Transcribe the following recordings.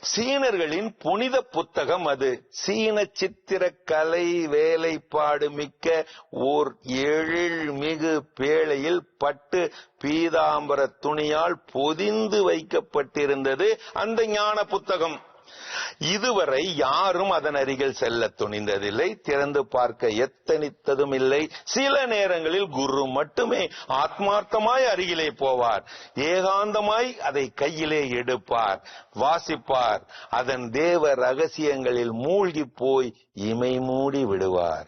சீனர்களின் புனித புத்தகம் அது. சீன சித்திர கலை வேலைப்பாடு மிக்க ஓர் எழில் மிகு பேழையில் பட்டு பீதாம்பர துணியால் பொதிந்து வைக்கப்பட்டிருந்தது அந்த ஞான புத்தகம். இதுவரை யாரும் அதன் அருகில் செல்ல துணிந்ததில்லை திறந்து பார்க்க எத்தனித்ததும் இல்லை. சில நேரங்களில் குரு மட்டுமே ஆத்மார்த்தமாய் அருகிலே போவார். ஏகாந்தமாய் அதை கையிலே எடுப்பார் வாசிப்பார். அதன் தேவ ரகசியங்களில் மூழ்கி போய் இமை மூடி விடுவார்.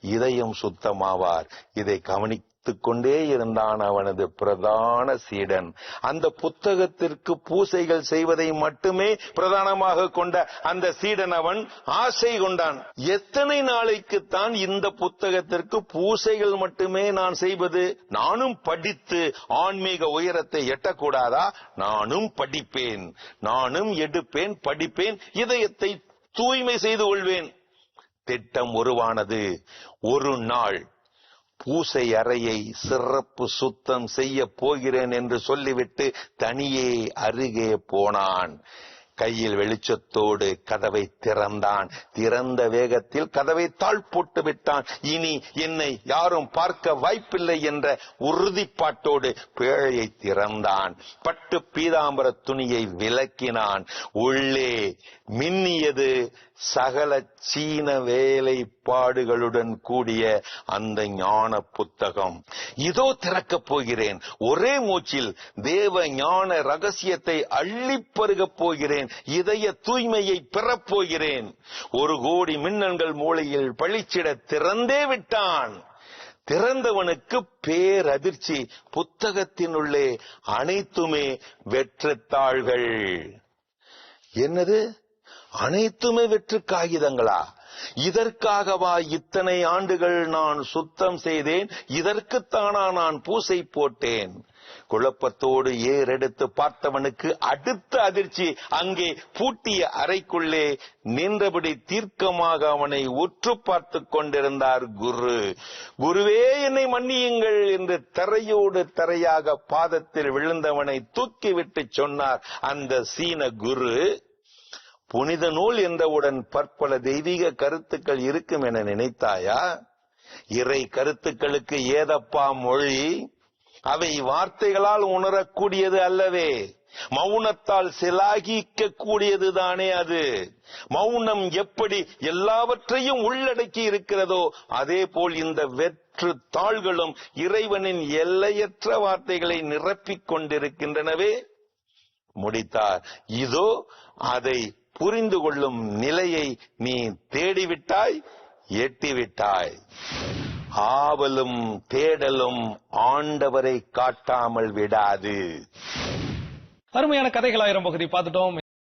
இதயம் சுத்தமாவார். இதை கவனி கொண்டே இருந்தான் அவனது பிரதான சீடன். அந்த புத்தகத்திற்கு பூசைகள் செய்வதை மட்டுமே பிரதானமாக கொண்ட அந்த சீடன் அவன் ஆசை கொண்டான். எத்தனை நாளைக்குத்தான் இந்த புத்தகத்திற்கு பூசைகள் மட்டுமே நான் செய்வது? நானும் படித்து ஆன்மீக உயரத்தை எட்டக்கூடாதா? நானும் படிப்பேன். நானும் எடுப்பேன் படிப்பேன் இதயத்தை தூய்மை செய்து கொள்வேன். திட்டம் உருவானது. ஒரு நாள் பூசை அறையை சிறப்பு சுத்தம் செய்ய போகிறேன் என்று சொல்லிவிட்டு தனியே அருகே போனான். கையில் வெளிச்சத்தோடு கதவை திறந்தான். திறந்த வேகத்தில் கதவை தாழ் போட்டு விட்டான். இனி என்னை யாரும் பார்க்க வாய்ப்பில்லை என்ற உறுதிப்பாட்டோடு பேழையை திறந்தான். பட்டு பீதாம்பர துணியை விலக்கினான் உள்ளே மின்னியது சகல சீன வேலைப்பாடுகளுடன் கூடிய அந்த ஞான புத்தகம். இதோ திறக்கப் போகிறேன். ஒரே மூச்சில் தேவ ஞான ரகசியத்தை அள்ளிப் பருகப் போகிறேன் இதய தூய்மையை பெறப்போகிறேன். ஒரு கோடி மின்னல்கள் மூளையில் பளிச்சிட திறந்தே விட்டான். திறந்தவனுக்கு பேரதிர்ச்சி புத்தகத்தினுள்ளே அனைத்துமே வெற்றுத்தாள்கள் என்னது? அனைத்துமே வெற்று காகிதங்களா? இதற்காகவா இத்தனை ஆண்டுகள் நான் சுத்தம் செய்தேன்? இதற்குத்தானா நான் பூசை போட்டேன். குழப்பத்தோடு ஏறெடுத்து பார்த்தவனுக்கு அடுத்த அதிர்ச்சி. அங்கே பூட்டிய அறைக்குள்ளே நின்றபடி தீர்க்கமாக அவனை உற்று பார்த்து கொண்டிருந்தார் குரு. குருவே என்னை மன்னியுங்கள் என்று தரையோடு தரையாக பாதத்தில் விழுந்தவனை தூக்கிவிட்டு சொன்னார் அந்த சீன குரு. புனித நூல் என்றவுடன் பற்பல தெய்வீக கருத்துக்கள் இருக்கும் என நினைத்தாயா? இறை கருத்துக்களுக்கு ஏதப்பா மொழி? அவை வார்த்தைகளால் உணரக்கூடியது அல்லவே. மௌனத்தால் சிலாகிக்க கூடியதுதானே அது. மௌனம் எப்படி எல்லாவற்றையும் உள்ளடக்கி இருக்கிறதோ அதே போல் இந்த வெற்று தாள்களும் இறைவனின் எல்லையற்ற வார்த்தைகளை நிரப்பிக் கொண்டிருக்கின்றனவே. முடித்தார். இதோ அதை புரிந்து கொள்ளும் நிலையை நீ தேடிவிட்டாய் எட்டிவிட்டாய். ஆவலும் தேடலும் ஆண்டவரை காட்டாமல் விடாது. அருமையான கதைகள் ஆயிரம் பகுதி பார்த்துட்டோம்.